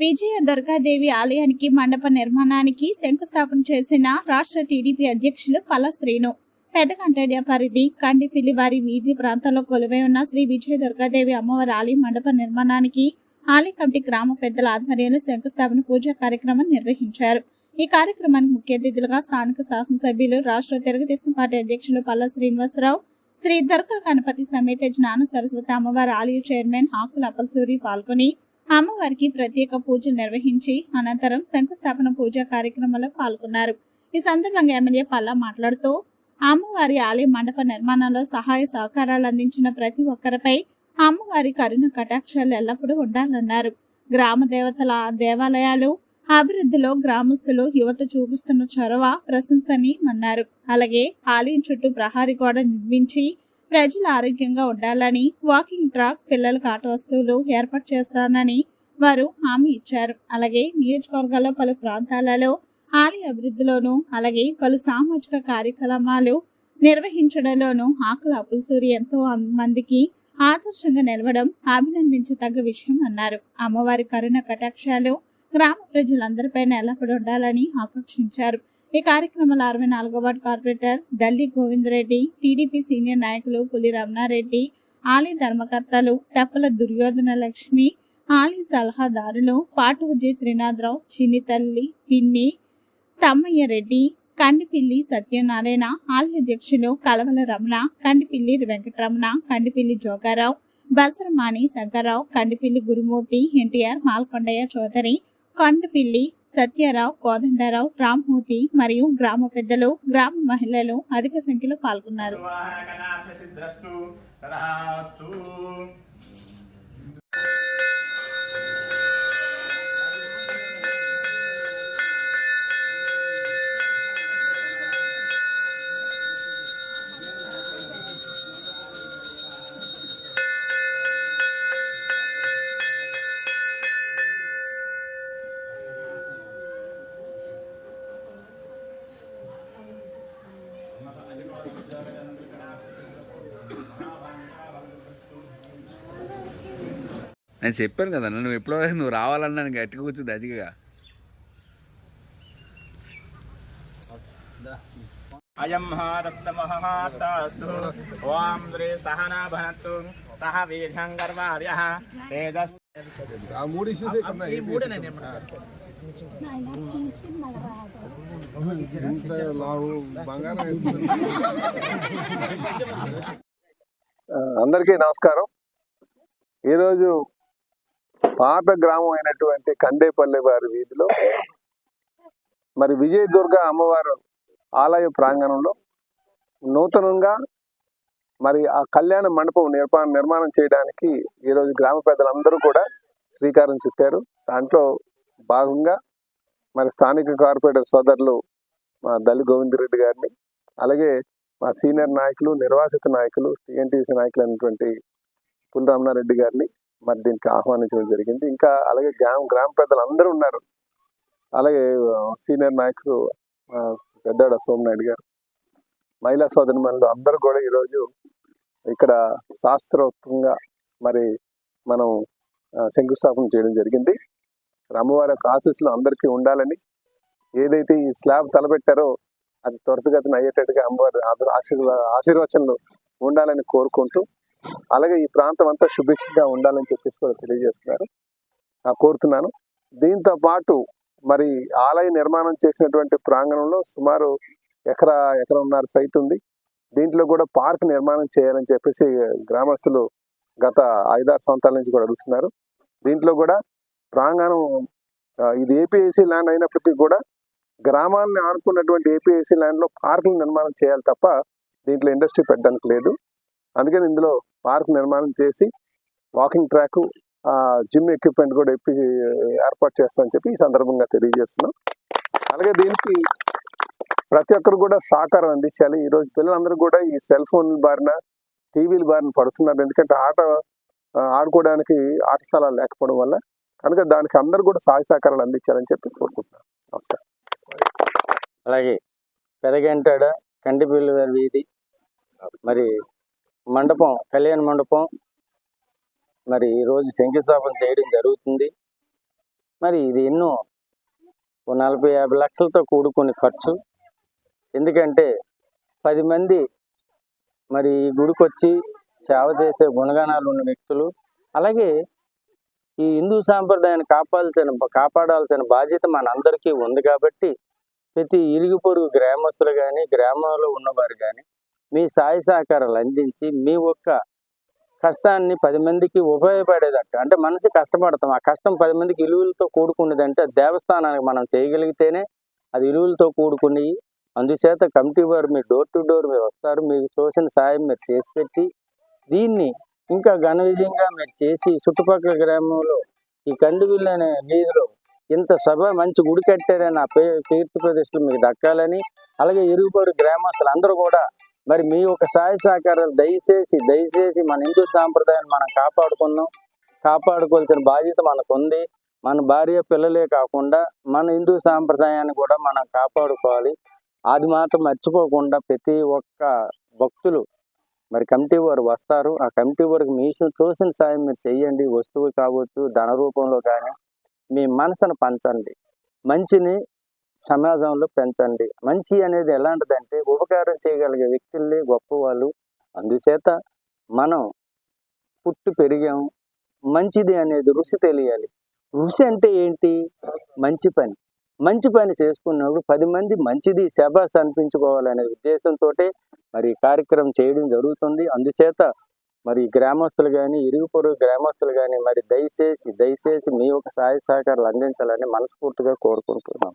విజయ దుర్గాదేవి ఆలయానికి మండప నిర్మాణానికి శంకుస్థాపన చేసిన రాష్ట్ర టీడీపీ అధ్యక్షులు పల్ల శ్రీను. పెదకంటడ్య పరిధి కండిపిల్లి వారి వీధి ప్రాంతాల్లో కొలువై ఉన్న శ్రీ విజయ దుర్గాదేవి అమ్మవారి ఆలయ మండప నిర్మాణానికి ఆలయ కమిటీ గ్రామ పెద్దల ఆధ్వర్యంలో శంకుస్థాపన పూజా కార్యక్రమం నిర్వహించారు. ఈ కార్యక్రమానికి ముఖ్య అతిథులుగా స్థానిక శాసనసభ్యులు రాష్ట్ర తెలుగుదేశం పార్టీ అధ్యక్షులు పల్ల శ్రీనివాసరావు శ్రీ దుర్గా గణపతి సమేత జ్ఞాన సరస్వతి అమ్మవారి ఆలయ చైర్మన్ హాకుల అప్పలసూరి పాల్గొని అమ్మవారికి ప్రత్యేక పూజలు నిర్వహించి అనంతరం శంకుస్థాపన పూజా కార్యక్రమంలో పాల్గొన్నారు. ఈ సందర్భంగా ఎమ్మెల్యే పల్లా మాట్లాడుతూ అమ్మవారి ఆలయ మండప నిర్మాణంలో సహాయ సహకారాలు అందించిన ప్రతి ఒక్కరిపై అమ్మవారి కరుణ కటాక్షాలు ఎల్లప్పుడూ ఉండాలన్నారు. గ్రామ దేవతల దేవాలయాలు అభివృద్ధిలో గ్రామస్తులు యువత చూపిస్తున్న చొరవ ప్రశంసనీయమన్నారు. అలాగే ఆలయం చుట్టూ ప్రహారీ గోడ నిర్మించి ప్రజలు ఆరోగ్యంగా ఉండాలని వాకింగ్ ట్రాక్ పిల్లలకు ఆట వస్తువులు ఏర్పాటు చేస్తానని వారు హామీ ఇచ్చారు. అలాగే నియోజకవర్గాల్లో పలు ప్రాంతాలలో ఆలయ అభివృద్ధిలోనూ అలాగే పలు సామాజిక కార్యక్రమాలు నిర్వహించడంలోనూ ఆకుల అప్పులసూరి ఎంతో మందికి ఆదర్శంగా నిలవడం అభినందించదగ్గ విషయం అన్నారు. అమ్మవారి కరుణ కటాక్షాలు గ్రామ ప్రజలందరిపైన ఎల్లప్పుడూ ఉండాలని ఆకాంక్షించారు. ఈ కార్యక్రమంలో అరవై నాలుగో వార్డు కార్పొరేటర్ గల్లి గోవిందరెడ్డి టీడీపీ సీనియర్ నాయకులు పులి రమణారెడ్డి ఆలయ ధర్మకర్తలు తెప్పల దుర్యోధన లక్ష్మి ఆలయ సలహాదారులు పాటూజీ త్రినాథరావు చిన్ని తల్లి పిన్ని తమ్మయ్య రెడ్డి కండిపిల్లి సత్యనారాయణ ఆలయ అధ్యక్షులు కలవల రమణ కండిపిల్లి వెంకటరమణ కండిపిల్లి జోగారావు బసరమాని శంకర్రావు కండిపిల్లి గురుమూర్తి ఎన్టీఆర్ మాల్కొండయ్య చౌదరి కండిపిల్లి సత్యారావు కోదండరావు రామ్మూర్తి మరియు గ్రామ పెద్దలు గ్రామ మహిళలు అధిక సంఖ్యలో పాల్గొన్నారు. నేను చెప్పాను కదా నువ్వు ఎప్పుడో నువ్వు రావాలన్నా నేను గట్టిగా కూర్చుంది అదిగా. అయం హారస్తమహాస్తాస్తు ఓం శ్రీ సహనా భనత్తు సహ వీర్యం గర్వార్య. తేజస్. ఆ మూడు ఇష్యూస్ బంగారం వేసుకుని అందరికీ నమస్కారం. ఈరోజు పాత గ్రామం అయినటువంటి కండేపల్లి వారి వీధిలో మరి విజయ దుర్గ అమ్మవారు ఆలయ ప్రాంగణంలో నూతనంగా మరి ఆ కళ్యాణ మండపం నిర్మాణ నిర్మాణం చేయడానికి ఈరోజు గ్రామ పెద్దలందరూ కూడా శ్రీకారం చుట్టారు. దాంట్లో భాగంగా మరి స్థానిక కార్పొరేటర్ సోదరులు మా దళి గోవిందరెడ్డి గారిని అలాగే మా సీనియర్ నాయకులు నిర్వాసిత నాయకులు టీఎన్టీసీ నాయకులు అయినటువంటి పుల్ రమణారెడ్డి గారిని మరి దీనికి ఆహ్వానించడం జరిగింది. ఇంకా అలాగే గ్రామ గ్రామ పెద్దలు అందరూ ఉన్నారు. అలాగే సీనియర్ నాయకులు పెద్దాడ సోమనాయుడు గారు మహిళా సోదరి మనులు అందరూ కూడా ఈరోజు ఇక్కడ శాస్త్రోక్తంగా మరి మనం శంకుస్థాపన చేయడం జరిగింది. రామవారి యొక్క ఆశీస్సులు అందరికీ ఉండాలని ఏదైతే ఈ స్లాబ్ తలపెట్టారో అది త్వరితగతిన అయ్యేటట్టుగా అమ్మవారి ఆశీర్వ ఆశీర్వా ఆశీర్వచనలు ఉండాలని కోరుకుంటూ అలాగే ఈ ప్రాంతం అంతా శుభిక్షంగా ఉండాలని చెప్పేసి కూడా తెలియజేస్తున్నారు. కోరుతున్నాను. దీంతో పాటు మరి ఆలయ నిర్మాణం చేసినటువంటి ప్రాంగణంలో సుమారు ఎకరా ఎకరన్నర సైట్ ఉంది. దీంట్లో కూడా పార్క్ నిర్మాణం చేయాలని చెప్పేసి గ్రామస్తులు గత ఐదారు సంవత్సరాల నుంచి కూడా అడుగుతున్నారు. దీంట్లో కూడా ప్రాంగణం ఇది ఏపీఎస్సీ ల్యాండ్ అయినప్పటికీ కూడా గ్రామాలను ఆడుకున్నటువంటి ఏపీఎస్సీ ల్యాండ్లో పార్కులు నిర్మాణం చేయాలి తప్ప దీంట్లో ఇండస్ట్రీ పెట్టడానికి లేదు. అందుకని ఇందులో పార్క్ నిర్మాణం చేసి వాకింగ్ ట్రాక్ జిమ్ ఎక్విప్మెంట్ కూడా ఇప్పి ఏర్పాటు చేస్తామని చెప్పి ఈ సందర్భంగా తెలియజేస్తున్నాం. అలాగే దీనికి ప్రతి ఒక్కరు కూడా సహకారం అందించాలి. ఈ రోజు పిల్లలందరూ కూడా ఈ సెల్ ఫోన్ బారిన టీవీల బారిన పడుతున్నారు. ఎందుకంటే ఆట ఆడుకోవడానికి ఆట స్థలాలు లేకపోవడం వల్ల కనుక దానికి అందరూ కూడా సహాయ సహకారాలు అందించాలని చెప్పి కోరుకుంటున్నాను. నమస్కారం. అలాగే పెదగంటాడ కంటిపిల్లి వీధి? మరి మండపం కళ్యాణ మండపం. మరి ఈరోజు శంకుస్థాపన చేయడం జరుగుతుంది. మరి ఇది ఎన్నో ఓ నలభై యాభై లక్షలతో కూడుకుని ఖర్చు. ఎందుకంటే పది మంది మరి ఈ గుడికి వచ్చి సేవ చేసే గుణగణాలు ఉన్న వ్యక్తులు అలాగే ఈ హిందూ సాంప్రదాయాన్ని కాపాడాల్సిన కాపాడాల్సిన బాధ్యత మనందరికీ ఉంది కాబట్టి ప్రతి ఇరుగు పొరుగు గ్రామస్తులు కానీ గ్రామంలో ఉన్నవారు కానీ మీ సాయ సహకారాలు అందించి మీ ఒక్క కష్టాన్ని పది మందికి ఉపయోగపడేదట్టు అంటే మనసు కష్టపడతాం. ఆ కష్టం పది మందికి ఇలువలతో కూడుకునేదంటే దేవస్థానానికి మనం చేయగలిగితేనే అది ఇలువలతో కూడుకుని అందుచేత కమిటీ వారు మీరు డోర్ టు డోర్ మీరు వస్తారు. మీకు తోసిన సాయం మీరు చేసి పెట్టి దీన్ని ఇంకా ఘన విజయంగా మీరు చేసి చుట్టుపక్కల గ్రామంలో ఈ కండివిల్లు అనే వీధిలో ఇంత సభ మంచి గుడి కట్టారని ఆ పే కీర్తి ప్రతిష్టలు మీకు దక్కాలని అలాగే ఇరుగుపొరు గ్రామస్తులు అందరూ కూడా మరి మీ యొక్క సహాయ సహకారాలు దయచేసి దయచేసి మన హిందూ సాంప్రదాయాన్ని మనం కాపాడుకుందాం. కాపాడుకోవాల్సిన బాధ్యత మనకు ఉంది మన భార్య పిల్లలే కాకుండా మన హిందూ సాంప్రదాయాన్ని కూడా మనం కాపాడుకోవాలి. అది మాత్రం మర్చిపోకుండా ప్రతి ఒక్క భక్తులు మరి కమిటీ వారు వస్తారు. ఆ కమిటీ వారికి మీ తోసిన సాయం మీరు చెయ్యండి. వస్తువు కావచ్చు ధన రూపంలో కానీ మీ మనసును పంచండి. మంచిని సమాజంలో పెంచండి. మంచి అనేది ఎలాంటిదంటే ఉపకారం చేయగలిగే వ్యక్తులే గొప్పవాళ్ళు అందుచేత మనం పుట్టి పెరిగాం. మంచిది అనేది రుచి తెలియాలి. రుచి అంటే ఏంటి? మంచి పని. మంచి పని చేసుకున్నప్పుడు పది మంది మంచిది శబాస్ అనిపించుకోవాలనే ఉద్దేశంతో మరి కార్యక్రమం చేయడం జరుగుతుంది. అందుచేత మరి గ్రామస్తులు కానీ ఇరుగు పొరుగు గ్రామస్తులు కానీ మరి దయచేసి దయచేసి మీ యొక్క సహాయ సహకారాలు అందించాలని మనస్ఫూర్తిగా కోరుకుంటున్నాం.